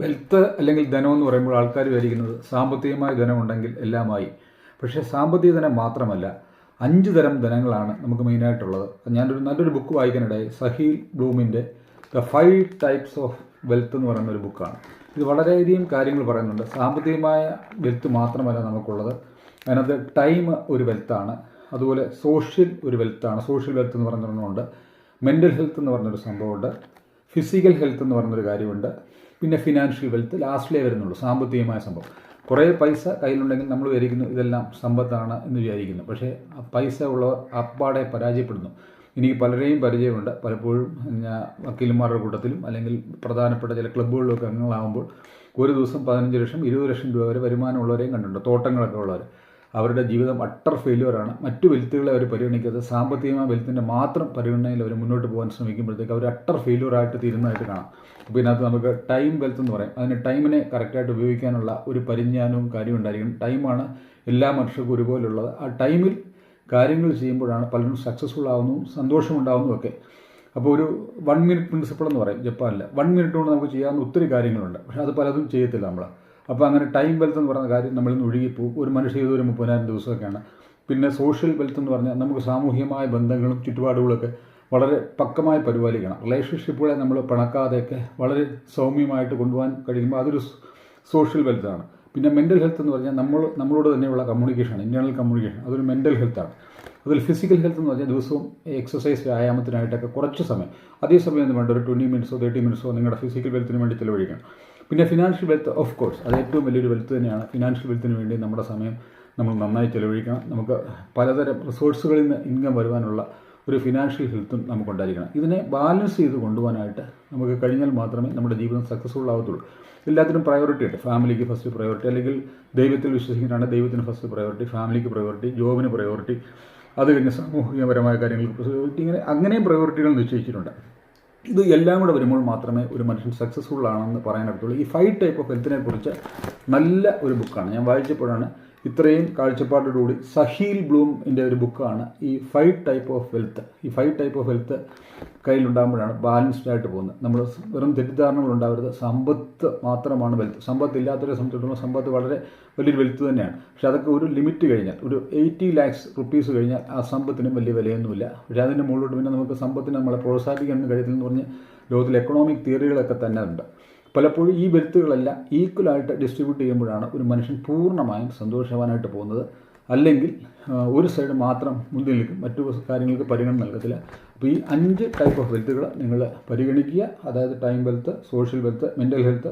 Wealth അല്ലെങ്കിൽ ധനം എന്ന് പറയുമ്പോൾ ആൾക്കാർ വിചാരിക്കുന്നത് സാമ്പത്തികമായ ധനമുണ്ടെങ്കിൽ എല്ലാമായി. പക്ഷേ സാമ്പത്തിക ധനം മാത്രമല്ല അഞ്ച് തരം ധനങ്ങളാണ് നമുക്ക് മെയിനായിട്ടുള്ളത്. ഞാനൊരു നല്ലൊരു ബുക്ക് വായിക്കാനിടയായി. Sahil ബ്ലൂമിന്റെ the five types of wealth എന്ന് പറയുന്ന ഒരു ബുക്കാണ് ഇത് വളരെയധികം കാര്യങ്ങൾ പറയുന്നുണ്ട്. സാമ്പത്തികമായ വെൽത്ത് മാത്രമല്ല നമുക്കുള്ളത്. അതിനകത്ത് ടൈം ഒരു വെൽത്താണ്. അതുപോലെ സോഷ്യൽ ഒരു വെൽത്താണ്. സോഷ്യൽ വെൽത്ത് എന്ന് പറഞ്ഞൊരെണ്ണമുണ്ട്. മെന്റൽ ഹെൽത്ത് എന്ന് പറഞ്ഞൊരു സംഭവമുണ്ട്. ഫിസിക്കൽ ഹെൽത്ത് എന്ന് പറഞ്ഞൊരു കാര്യമുണ്ട്. പിന്നെ ഫിനാൻഷ്യൽ വെൽത്ത് ലാസ്റ്റിലേ വരുന്നുള്ളൂ സാമ്പത്തികമായ സംഭവം. കുറേ പൈസ കയ്യിലുണ്ടെങ്കിൽ നമ്മൾ വിചാരിക്കുന്നു ഇതെല്ലാം സമ്പത്താണ് എന്ന് വിചാരിക്കുന്നു. പക്ഷേ ആ പൈസ ഉള്ളവർ അപ്പാടെ പരാജയപ്പെടുന്നു. എനിക്ക് പലരെയും പരിചയമുണ്ട്. പലപ്പോഴും വക്കീലന്മാരുടെ കൂട്ടത്തിലും അല്ലെങ്കിൽ പ്രധാനപ്പെട്ട ചില ക്ലബ്ബുകളിലൊക്കെ അംഗങ്ങളാകുമ്പോൾ ഒരു ദിവസം പതിനഞ്ച് ലക്ഷം ഇരുപത് ലക്ഷം രൂപ വരെ വരുമാനമുള്ളവരെയും കണ്ടിട്ടുണ്ട്. തോട്ടങ്ങളൊക്കെ ഉള്ളവർ അവരുടെ ജീവിതം അട്ടർ ഫെയിലുവറാണ് മറ്റു വെൽത്തുകളെ അവർ പരിഗണിക്കാതെ സാമ്പത്തികമായ വെൽത്തിന്റെ മാത്രം പരിഗണനയിൽ അവർ മുന്നോട്ട് പോകാൻ ശ്രമിക്കുമ്പോഴത്തേക്ക് അവർ അട്ടർ ഫെയിലുവറായിട്ട് തീരുന്നതായിട്ട് കാണാം. അപ്പോൾ ഇതിനകത്ത് നമുക്ക് ടൈം വെൽത്ത് എന്ന് പറയാം. അതിന് ടൈമിനെ കറക്റ്റായിട്ട് ഉപയോഗിക്കാനുള്ള ഒരു പരിജ്ഞാനവും കാര്യവും ഉണ്ടായിരിക്കും ടൈമാണ് എല്ലാ മനുഷ്യർക്കും ഒരുപോലുള്ളത്. ആ ടൈമിൽ കാര്യങ്ങൾ ചെയ്യുമ്പോഴാണ് പലരും സക്സസ്ഫുൾ ആവുന്നതും സന്തോഷമുണ്ടാവുന്നതും ഒക്കെ. അപ്പോൾ ഒരു വൺ മിനിറ്റ് പ്രിൻസിപ്പിൾ എന്ന് പറയും ജപ്പാനിൽ വൺ മിനിറ്റ് കൊണ്ട് നമുക്ക് ചെയ്യാവുന്ന ഒത്തിരി കാര്യങ്ങളുണ്ട്. പക്ഷേ അത് പലതും ചെയ്യത്തില്ല നമ്മൾ അപ്പോൾ അങ്ങനെ ടൈം വെൽത്ത് എന്ന് പറയുന്ന കാര്യം നമ്മളിൽ നിന്ന് ഒഴുകിപ്പോകും. ഒരു മനുഷ്യ ഒരു മുപ്പതിനായിരം ദിവസമൊക്കെയാണ്. പിന്നെ സോഷ്യൽ വെൽത്ത് എന്ന് പറഞ്ഞാൽ നമുക്ക് സാമൂഹികമായ ബന്ധങ്ങളും ചുറ്റുപാടുകളൊക്കെ വളരെ പക്കമായി പരിപാലിക്കണം. റിലേഷൻഷിപ്പുകളെ നമ്മൾ പിണക്കാതെയൊക്കെ വളരെ സൗമ്യമായിട്ട് കൊണ്ടുപോകാൻ കഴിയുമ്പോൾ അതൊരു സോഷ്യൽ വെൽത്താണ് പിന്നെ മെന്റൽ ഹെൽത്ത് എന്ന് പറഞ്ഞാൽ നമ്മൾ നമ്മളോട് തന്നെയുള്ള കമ്മ്യൂണിക്കേഷൻ ഇന്റേർണൽ കമ്മ്യൂണിക്കേഷൻ അതൊരു മെന്റൽ ഹെൽത്താണ് അതിൽ ഫിസിക്കൽ ഹെൽത്ത് എന്ന് പറഞ്ഞാൽ ദിവസവും എക്സസൈസ് വ്യായാമത്തിനായിട്ടൊക്കെ കുറച്ച് സമയം. അതേ സമയം എന്ന് വേണ്ട? ഒരു ട്വന്റി മിനിറ്റ്സോ തേർട്ടി മിനിറ്റ്സോ നിങ്ങളുടെ ഫിസിക്കൽ വെൽത്തിന് വേണ്ടി ചിലവഴിക്കണം. പിന്നെ ഫിനാൻഷ്യൽ വെൽത്ത് ഓഫ് കോഴ്സ് അത് ഏറ്റവും വലിയൊരു വെൽത്ത് തന്നെയാണ്. ഫിനാൻഷ്യൽ വെൽത്തിന് വേണ്ടി നമ്മുടെ സമയം നമ്മൾ നന്നായി ചിലവഴിക്കണം. നമുക്ക് പലതരം റിസോഴ്സുകളിൽ നിന്ന് ഇൻകം വരുവാനുള്ള ഒരു ഫിനാൻഷ്യൽ ഹെൽത്തും നമുക്കുണ്ടായിരിക്കണം ഇതിനെ ബാലൻസ് ചെയ്ത് കൊണ്ടുപോകാനായിട്ട് നമുക്ക് കഴിഞ്ഞാൽ മാത്രമേ നമ്മുടെ ജീവിതം സക്സസ്ഫുൾ ആവത്തുള്ളൂ. എല്ലാത്തിനും പ്രയോറിറ്റി ഉണ്ട്. ഫാമിലിക്ക് ഫസ്റ്റ് പ്രയോറിറ്റി അല്ലെങ്കിൽ ദൈവത്തിൽ വിശ്വസിക്കുന്നതാണ് ദൈവത്തിന് ഫസ്റ്റ് പ്രയോറിറ്റി ഫാമിലിക്ക് പ്രയോറിറ്റി ജോബിന് പ്രയോറിറ്റി അത് കഴിഞ്ഞ് സാമൂഹികപരമായ കാര്യങ്ങൾക്ക് ഇങ്ങനെ അങ്ങനെയും പ്രയോറിറ്റികൾ നിശ്ചയിച്ചിട്ടുണ്ട്. ഇത് എല്ലാം കൂടെ വരുമ്പോൾ മാത്രമേ ഒരു മനുഷ്യൻ സക്സസ്ഫുൾ ആണെന്ന് പറയാനൊക്കത്തുള്ളൂ ഈ ഫൈവ് ടൈപ്പ് ഓഫ് ഹെൽത്തിനെ കുറിച്ച് നല്ല ഒരു ബുക്കാണ് ഞാൻ വായിച്ചപ്പോഴാണ് ഇത്രയും കാഴ്ചപ്പാടോടുകൂടി സഹീൽ ബ്ലൂമിന്റെ ഒരു ബുക്കാണ്. ഈ ഫൈവ് ടൈപ്പ് ഓഫ് വെൽത്ത് ഈ ഫൈവ് ടൈപ്പ് ഓഫ് വെൽത്ത് കയ്യിലുണ്ടാകുമ്പോഴാണ് ബാലൻസ്ഡ് ആയിട്ട് പോകുന്നത്. നമ്മൾ വെറും തെറ്റിദ്ധാരണകൾ ഉണ്ടാവരുത്. സമ്പത്ത് മാത്രമാണ് വെൽത്ത് സമ്പത്ത് ഇല്ലാത്തവരെ സംബന്ധിച്ചിടത്തോളം സമ്പത്ത് വളരെ വലിയൊരു വെൽത്ത് തന്നെയാണ്. പക്ഷേ അതൊക്കെ ഒരു ലിമിറ്റ് കഴിഞ്ഞാൽ ഒരു എയ്റ്റി ലാക്സ് റുപ്പീസ് കഴിഞ്ഞാൽ ആ സമ്പത്തിനും വലിയ വിലയൊന്നുമില്ല. പക്ഷേ അതിന്റെ മുകളിലോട്ട് പിന്നെ നമുക്ക് സമ്പത്തിനെ നമ്മളെ പ്രോത്സാഹിപ്പിക്കാൻ കഴിയത്തില്ലെന്ന് പറഞ്ഞ് ലോകത്തിലെ എക്കണോമിക് തിയറികളൊക്കെ തന്നെ ഉണ്ട്. പലപ്പോഴും ഈ വെൽത്തുകളെല്ലാം ഈക്വലായിട്ട് ഡിസ്ട്രിബ്യൂട്ട് ചെയ്യുമ്പോഴാണ് ഒരു മനുഷ്യൻ പൂർണമായും സന്തോഷവാനായിട്ട് പോകുന്നത്. അല്ലെങ്കിൽ ഒരു സൈഡ് മാത്രം മുന്നിൽ നിൽക്കും മറ്റു കാര്യങ്ങൾക്ക് പരിഗണന നൽകത്തില്ല. അപ്പോൾ ഈ അഞ്ച് ടൈപ്പ് ഓഫ് വെൽത്തുകൾ നിങ്ങൾ പരിഗണിക്കുക. അതായത് time wealth social wealth mental health